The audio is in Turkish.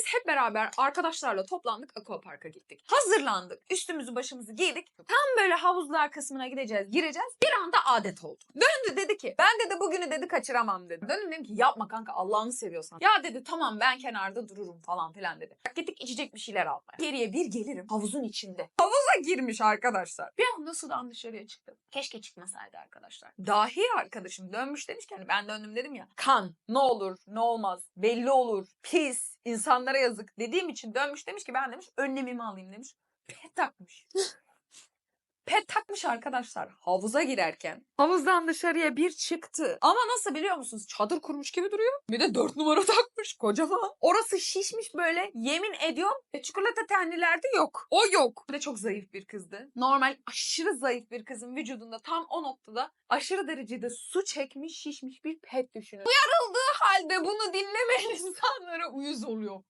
Biz hep beraber arkadaşlarla toplandık aquaparka gittik. Hazırlandık. Üstümüzü başımızı giydik. Tam böyle havuzlar kısmına gideceğiz, gireceğiz. Bir anda adet oldu. Döndü dedi ki ben dedi bugünü dedi kaçıramam dedi. Döndüm dedim ki yapma kanka Allah'ını seviyorsan. Ya dedi tamam ben kenarda dururum falan filan dedi. Gittik içecek bir şeyler almaya. Geriye bir gelirim havuzun içinde. Havuza girmiş arkadaşlar. Bir anda sudan dışarıya çıktım. Keşke çıkmasaydı arkadaşlar. Dahi arkadaşım dönmüş demiş ki hani ben döndüm dedim ya. Kan ne olur ne olmaz belli olur pis insanlara yazık dediğim için dönmüş demiş ki ben demiş önlemimi alayım demiş. Pet takmış. Pet takmış arkadaşlar havuza girerken. Havuzdan dışarıya bir çıktı. Ama nasıl biliyor musunuz? Çadır kurmuş gibi duruyor. Bir de dört numara takmış kocaman. Orası şişmiş böyle. Yemin ediyorum e, çikolata tenlilerde yok. O yok. Bir de çok zayıf bir kızdı. Normal aşırı zayıf bir kızın vücudunda tam o noktada aşırı derecede su çekmiş şişmiş bir pet düşünün. Uyarıldığı halde bunu dinlemeyen insanlara uyuz oluyor.